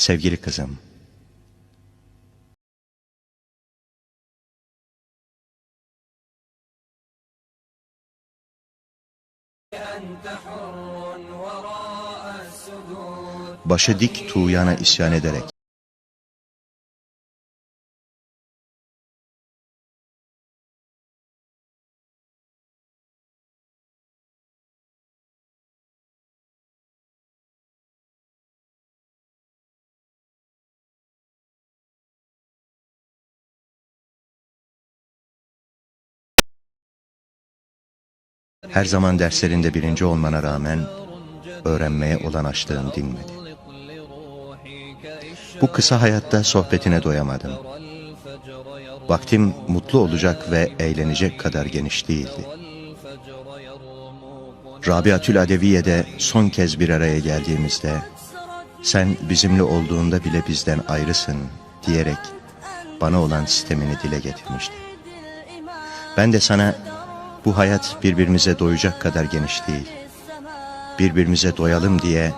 Sevgili kızım, başı dik tuğyana isyan ederek, her zaman derslerinde birinci olmana rağmen öğrenmeye olan açlığın dinmedi. Bu kısa hayatta sohbetine doyamadım. Vaktim mutlu olacak ve eğlenecek kadar geniş değildi. Rabiatül Adeviye'de son kez bir araya geldiğimizde sen bizimle olduğunda bile bizden ayrısın diyerek bana olan sistemini dile getirmişti. Ben de sana bu hayat birbirimize doyacak kadar geniş değil. Birbirimize doyalım diye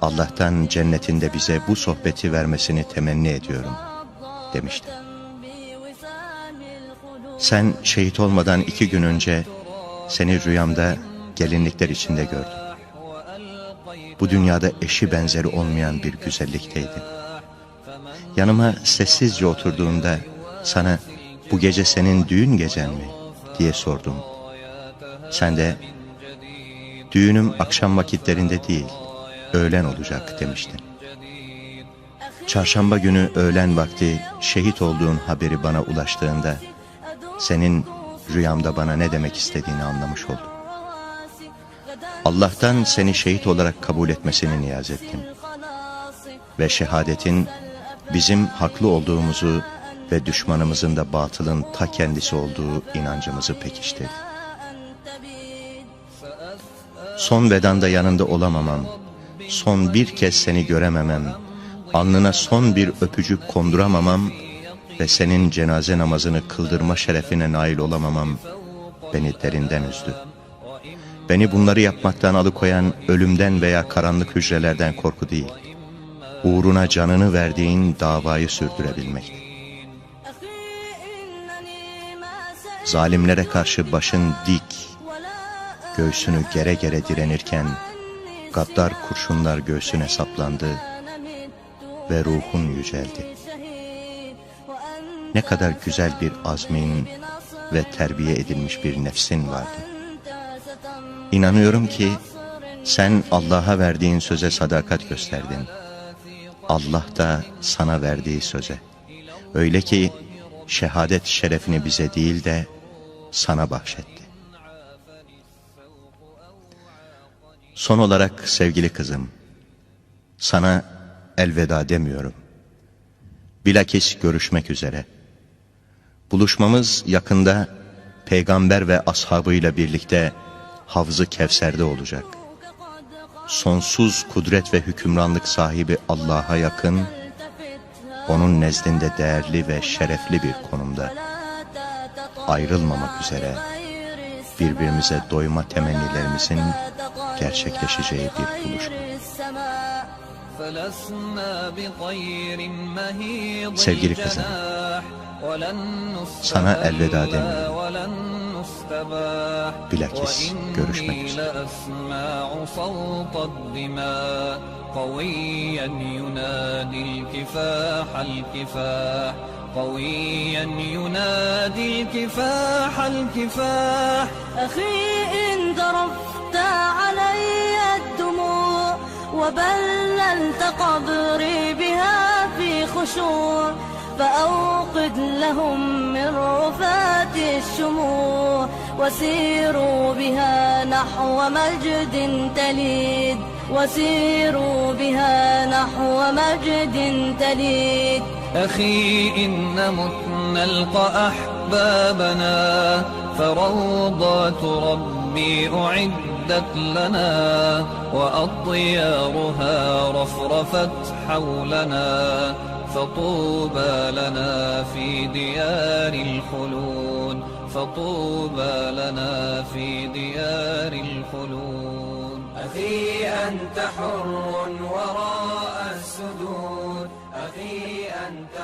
Allah'tan cennetinde bize bu sohbeti vermesini temenni ediyorum demiştim. Sen şehit olmadan iki gün önce seni rüyamda gelinlikler içinde gördüm. Bu dünyada eşi benzeri olmayan bir güzellikteydin. Yanıma sessizce oturduğunda sana bu gece senin düğün gecen mi diye sordum. Sen de düğünüm akşam vakitlerinde değil, öğlen olacak demiştin. Çarşamba günü öğlen vakti şehit olduğun haberi bana ulaştığında senin rüyamda bana ne demek istediğini anlamış oldum. Allah'tan seni şehit olarak kabul etmesini niyaz ettim. Ve şehadetin bizim haklı olduğumuzu ve düşmanımızın da batılın ta kendisi olduğu inancımızı pekiştirdi. Son vedanda yanında olamamam, son bir kez seni görememem, alnına son bir öpücük konduramamam ve senin cenaze namazını kıldırma şerefine nail olamamam beni derinden üzdü. Beni bunları yapmaktan alıkoyan ölümden veya karanlık hücrelerden korku değil, uğruna canını verdiğin davayı sürdürebilmekti. Zalimlere karşı başın dik, göğsünü gere gere direnirken, gaddar kurşunlar göğsüne saplandı ve ruhun yüceldi. Ne kadar güzel bir azmin ve terbiye edilmiş bir nefsin vardı. İnanıyorum ki sen Allah'a verdiğin söze sadakat gösterdin. Allah da sana verdiği söze. Öyle ki şehadet şerefini bize değil de sana bahşetti. Son olarak sevgili kızım, sana elveda demiyorum. Bilakis görüşmek üzere. Buluşmamız yakında peygamber ve ashabıyla birlikte Havzı Kevser'de olacak. Sonsuz kudret ve hükümranlık sahibi Allah'a yakın, onun nezdinde değerli ve şerefli bir konumda ayrılmamak üzere birbirimize doyma temennilerimizin gerçekleşeceği bir buluşma. Sevgili kızım, sana elveda demiyorum. Bilakis görüşmek üzere. قويا ينادي الكفاح الكفاح قويا ينادي الكفاح الكفاح أخي إن ذرفت علي الدموع وبللت قبري بها في خشوع فأوقد لهم من رفات الشموع وسيروا بها نحو مجد تليد وسيروا بها نحو مجد تليد. أخي إن مت نلقى أحبابنا فروضات ربي أعدت لنا وأطيارها رفرفت حولنا فطوبى لنا في ديار الخلود فطوبى لنا في ديار الخلود. أخي أنت حر وراء السدود أخي أنت